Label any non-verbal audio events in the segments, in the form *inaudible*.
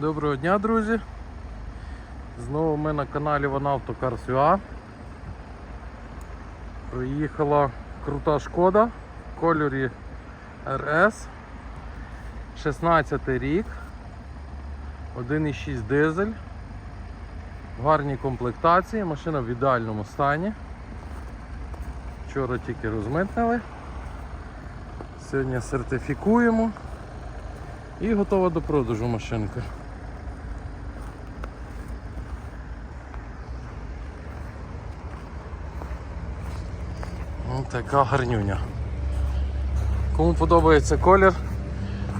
Доброго дня, друзі! Знову ми на каналі Ванавто Cars.ua Приїхала крута шкода в кольорі RS 16 рік 1,6 дизель в гарній комплектації, машина в ідеальному стані. Вчора тільки розмитнили. Сьогодні сертифікуємо і готова до продажу машинка. Ось така гарнюня. Кому подобається колір,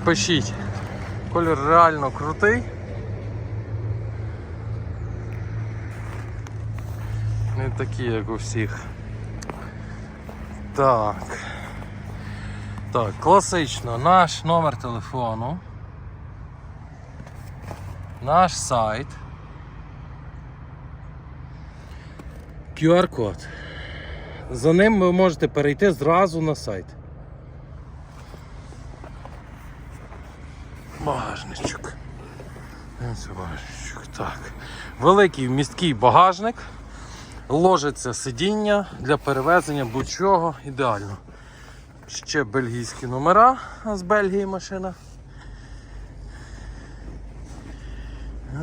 пишіть. Колір реально крутий. Не такі, як у всіх. Так. Так, класично, наш номер телефону, наш сайт, QR-код. За ним ви можете перейти зразу на сайт. Багажничок. Ось багажничок. Так. Великий місткий багажник. Ложиться сидіння для перевезення будь-чого ідеально. Ще бельгійські номера, з Бельгії машина.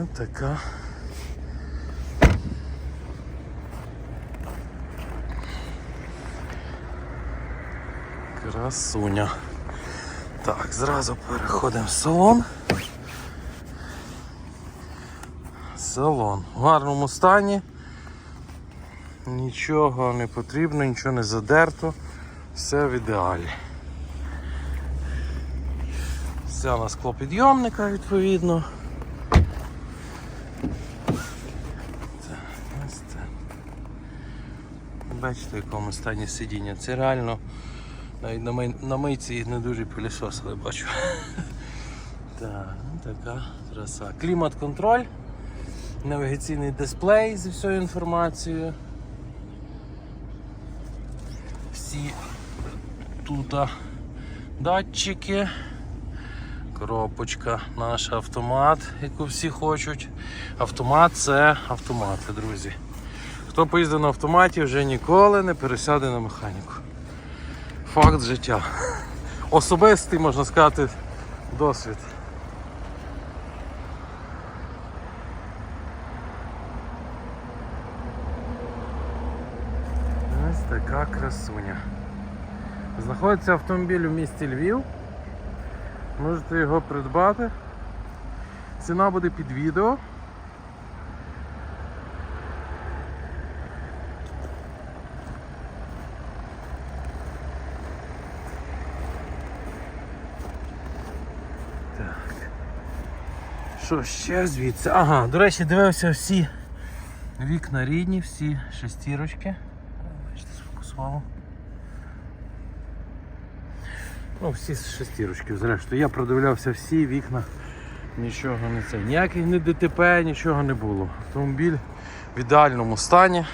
Ось така. Красуня. Так, зразу переходимо в салон. Салон в гарному стані. Нічого не потрібно, нічого не задерто. Все в ідеалі. Все у нас склопідйомника відповідно. Бачите, в якому стані сидіння. Це реально навіть на, мий, на мийці їх не дуже пилісосили, бачу. *laughs* Так, ну така краса. Клімат-контроль, навігаційний дисплей зі всією інформацією. Всі тут датчики, коробочка, наш автомат, яку всі хочуть. Автомат це автомати, друзі. Хто поїздив на автоматі, вже ніколи не пересяде на механіку. Факт життя. Особистий, можна сказати, досвід. Ось така красуня. Знаходиться автомобіль у місті Львів. Можете його придбати. Ціна буде під відео. Що ще звідси? Ага, до речі, дивився всі вікна рідні, всі шестірочки. Бачите, сфокусувало. Ну, всі шестірочки, зрештою. Я продивлявся всі вікна, нічого не це. Ніяких не ДТП, нічого не було. Автомобіль в ідеальному стані,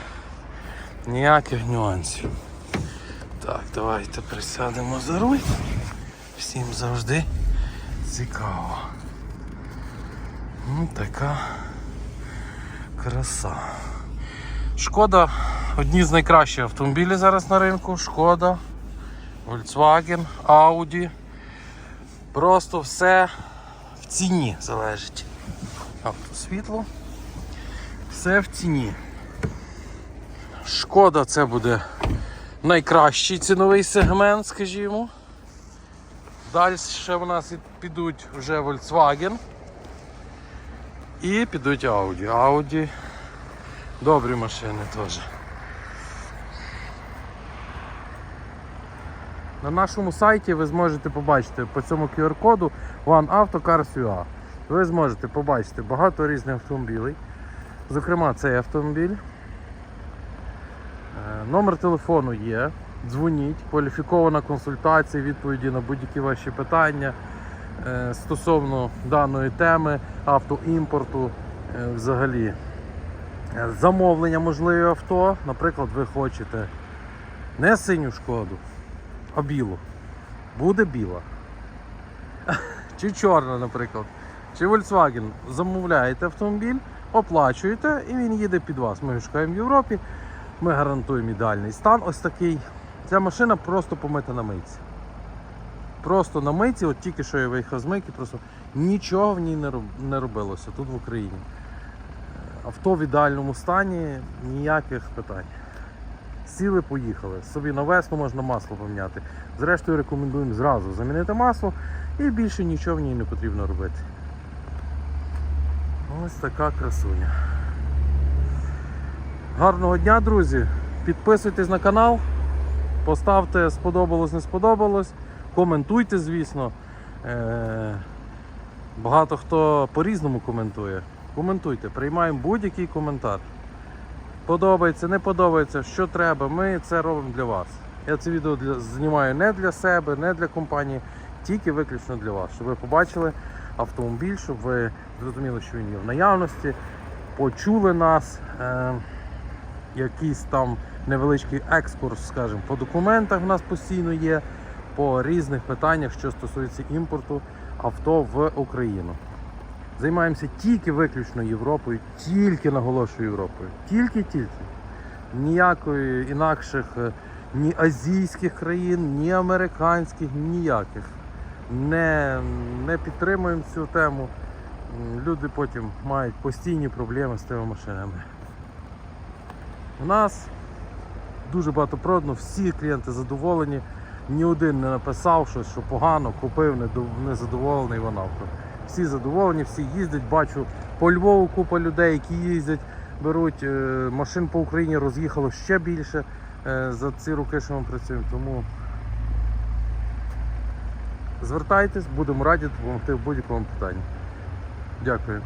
ніяких нюансів. Так, давайте присядемо за руль. Всім завжди цікаво. Ну, така краса. Шкода одні з найкращих автомобілів зараз на ринку. Шкода, Volkswagen, Audi. Просто все в ціні залежить. Автосвітло. Все в ціні. Шкода це буде найкращий ціновий сегмент, скажімо. Далі ще в нас підуть вже Volkswagen. І підуть Audi. Audi добрі машини теж. На нашому сайті ви зможете побачити по цьому QR-коду One Auto Cars.ua. Ви зможете побачити багато різних автомобілів. Зокрема, цей автомобіль. Е, Номер телефону є. Дзвоніть, кваліфікована консультація, відповіді на будь-які ваші питання стосовно даної теми, автоімпорту е, взагалі. Е, Замовлення можливе авто. Наприклад, ви хочете не синю шкоду, а білу. Буде біла. *laughs* Чи чорна, наприклад. чи Volkswagen замовляєте автомобіль, оплачуєте і він їде під вас. Ми шукаємо в Європі, ми гарантуємо ідеальний стан. Ось такий. Ця машина просто помита на мийці. Просто на мийці, от тільки що я виїхав з мийки, просто нічого в ній не робилося тут в Україні. Авто в ідеальному стані, ніяких питань. Сіли, поїхали. Собі на весну можна масло поміняти. Зрештою, рекомендуємо зразу замінити масло і більше нічого в ній не потрібно робити. Ось така красуня. Гарного дня, друзі! Підписуйтесь на канал, поставте сподобалось, не сподобалось, коментуйте, звісно. Е, Багато хто по-різному коментує. Коментуйте, приймаємо будь-який коментар. Подобається, не подобається, що треба, ми це робимо для вас. Я це відео для, знімаю не для себе, не для компанії, тільки виключно для вас, щоб ви побачили автомобіль, щоб ви зрозуміли, що він є в наявності, почули нас. Е, якийсь там невеличкий екскурс, скажімо, по документах в нас постійно є, по різних питаннях, що стосується імпорту авто в Україну. Займаємося тільки виключно Європою, тільки наголошую Європою. Тільки-тільки. Ніякої інакших е, ні азійських країн, ні американських, ніяких. Не, не підтримуємо цю тему. Люди потім мають постійні проблеми з тими машинами. У нас дуже багато продано, всі клієнти задоволені. Ні один не написав щось, що погано, купив, незадоволений вона авто. Всі задоволені, всі їздять. Бачу по Львову купа людей, які їздять, беруть е, машин по Україні роз'їхало ще більше е, за ці роки, що ми працюємо. Тому звертайтесь, будемо раді допомогти в будь-якому питанні. Дякую.